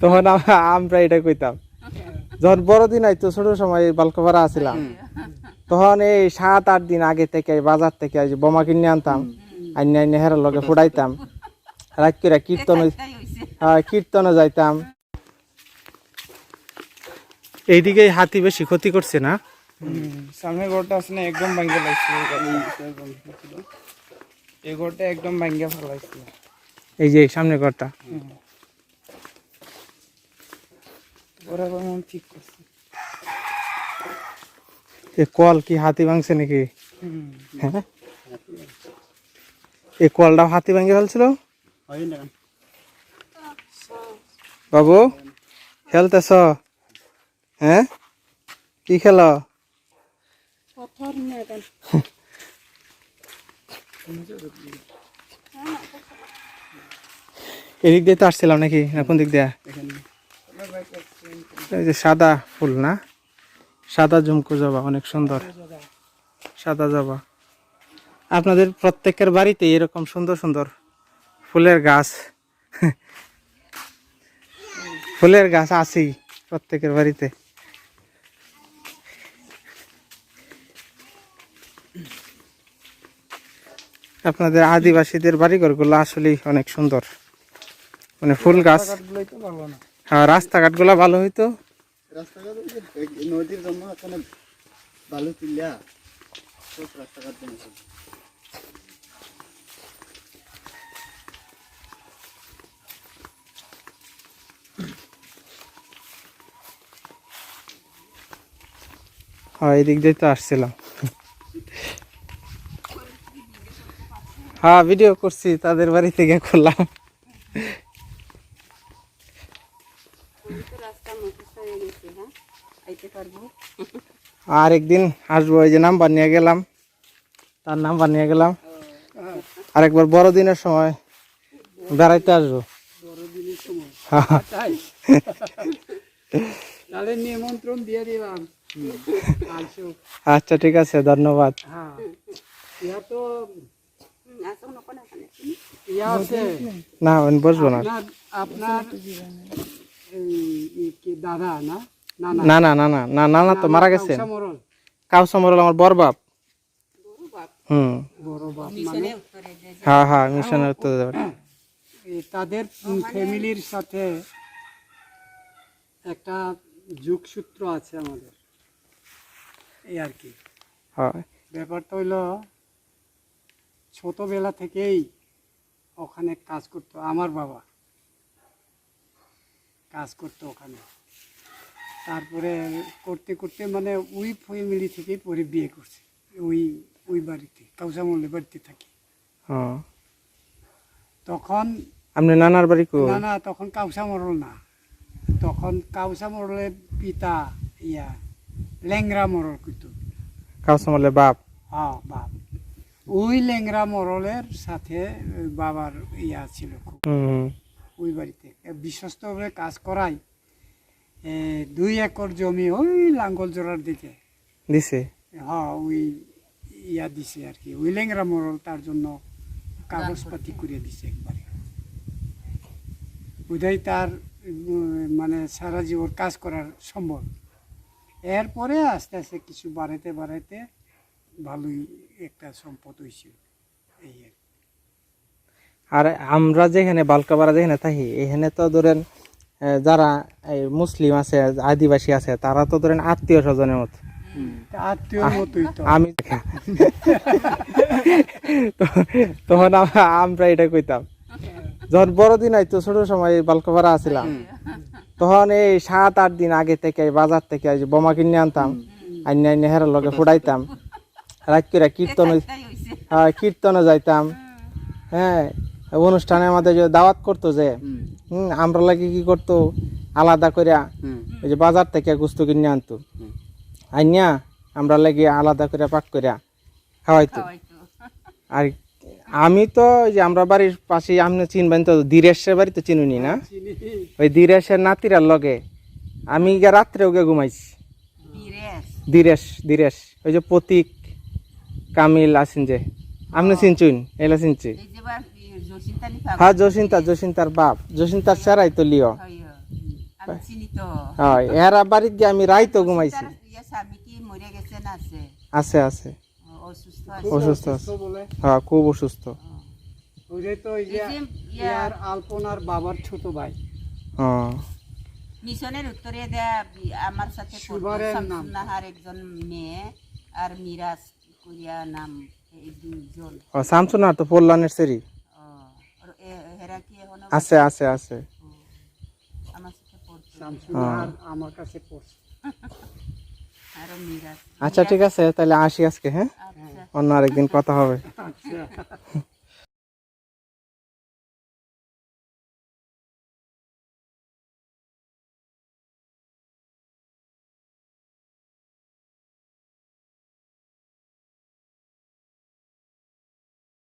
তখন আম- আমরা এটা কইতাম। যখন বড়দিন আইতো, ছোট সময় বালকপাড়া আসছিলাম তখন এই সাত, আট দিন আগে থেকে বাজার থেকে বোমা কিনে আনতাম। আইনে আইনে হেরার লগে ফুটাইতাম রাত করে কীর্তন কীর্তনে যাইতাম। এইদিকে হাতি বেশি ক্ষতি করছে না? সামনের ঘরটা আছে না, একদম ভাঙ্গে লাগছে। এই ঘরটা একদম ভাঙ্গে ফেলাইছে। এই যে সামনে ঘরটা। কল কি হাতি ভাঙছে নাকি? হ্যাঁ? এই কলটাও হাতি ভাঙে ফেলছিল? বাবু খেলতেছ? হ্যাঁ? কি খেল? এদিক দিয়ে তো আসছিলাম নাকি? না, কোন দিক দিয়ে? এই যে সাদা ফুল, না? সাদা ঝুমকো জবা, অনেক সুন্দর। সাদা জবা। আপনাদের প্রত্যেকের বাড়িতে এরকম সুন্দর সুন্দর ফুলের গাছ। ফুলের গাছ আছেই প্রত্যেকের বাড়িতে। আপনাদের আদিবাসীদের বাড়িঘরগুলো আসলেই অনেক সুন্দর। মানে ফুল গাছ। ভালো হ্যাঁ ভালো হইতো। রাস্তাঘাট ওই যে এই নদীর জন্য এখানে তুলিয়া রাস্তাঘাট হ্যাঁ এদিক দিয়ে তো আসছিলাম। হ্যাঁ ভিডিও করছি তাদের বাড়ি থেকে করলাম আর একদিন আসব ওই যে নাম বানিয়ে গেলাম। তার নাম বানিয়ে গেলাম। আরেকবার বড়দিনের সময় বেড়াইতে আসব। আচ্ছা ঠিক আছে, ধন্যবাদ। না বসবো না। আপনার দাদা না? না না না না না না না না তো মারা কাউসা মরল। আমার বড় বাপ। হুম। বড় বাপ মানে? হ্যাঁ হ্যাঁ মিশনের উত্তর দেবেন এই তাদের ফ্যামিলির সাথে একটা যোগসূত্র আছে আমাদের। এই আর কি। হ্যাঁ। ব্যাপারটা হইল ছোটবেলা থেকেই ওখানে কাজ করতো আমার বাবা। কাজ করতো ওখানে। তারপরে করতে করতে মানে ওই ফ্যামিলি থেকেই পরে বিয়ে করছে। ওই ওই বাড়িতে কাউসামলের বাড়িতে থাকি। তখন আপনি নানার বাড়ি কো না না তখন কাউসা মরল না। তখন কাউসা মরলের পিতা ইয়া ল্যাংরা মরল কিন্তু কাউসা মরলে বাপ? হ্যাঁ বাপ। ওই ল্যাংরা মরলের সাথে বাবার ইয়া ছিল খুব। ওই বাড়িতে। বিশ্বস্তভাবে কাজ করাই এ, দুই একর জমি ওই লাঙ্গল জোড়ার দিকে। দিছে? হ্যাঁ ওই ইয়া দিছে আর কি। ওই ল্যাংরা মরল তার জন্য কাগজপাতি করে দিছে একবারে। ওইটাই তার মানে সারা জীবন কাজ করার সম্ভব এরপরে আস্তে আস্তে কিছু বাড়াইতে বাড়াইতে ভালোই একটা সম্পদ হয়েছিল এই আর কি। আর আমরা যেখানে বালকাপাড়া যেখানে থাকি এখানে তো ধরেন যারা এই মুসলিম আছে আদিবাসী আছে তারা তো ধরেন আত্মীয় স্বজনের মতো। তা আত্মীয়র মতোই তো। আমি তখন আম- আমরা এটা কইতাম। যখন বড়দিন আইতো ছোট সময় বালকাপাড়া আসছিলাম তখন এই সাত আট দিন আগে থেকে এই বাজার থেকে বোমা কিনে আনতাম আইনে আইনে হেরার লগে ফুটাইতাম রাত করে কীর্তন হ্যাঁ কীর্তনে যাইতাম। হ্যাঁ অনুষ্ঠানে আমাদের যে দাওয়াত করতো যে হুম। আমরা লাগে কি করতো? আলাদা করে ওই যে বাজার থেকে গুস্তু কিনে আনতো। আইনিয়া আমরা লাগে আলাদা করে পাক করে খাওয়াইতো। আর আমি তো ওই যে আমরা বাড়ির পাশে আপনি চিনবেন তো ধীরেশের বাড়ি তো চিনুনি না? ওই ধীরেশের নাতিরার লগে আমি গিয়ে রাত্রে ওকে ঘুমাইছি। ধীরেশ। ধীরেশ ওই যে প্রতীক কামিল আছেন যে। আপনি চিনছুন এলা চিনছি হ্যাঁ জসিন্তা জসিন্তার বাপ। জসিন্তার সারাই তো লিও। এরা বাড়ির আমি রাই তো ঘুমাইছি। আছে? আছে অসুস্থ আছে। হ্যাঁ খুব অসুস্থ। আলপনার বাবার ছোট ভাই। হ্যাঁ। আমার সাথে একজন মেয়ে আর মিরাজ নাম তো ফোল্লানের সেরি। ও, আর এ- এরা কি এখনও আছে আছে আছে আমার সাথে পড়তো শামসুনার আমার কাছে পড়ছে আরও মিরাজ আচ্ছা ঠিক আছে তাহলে আসি আজকে হ্যাঁ? আচ্ছা। অন্য আরেকদিন কথা হবে। আচ্ছা।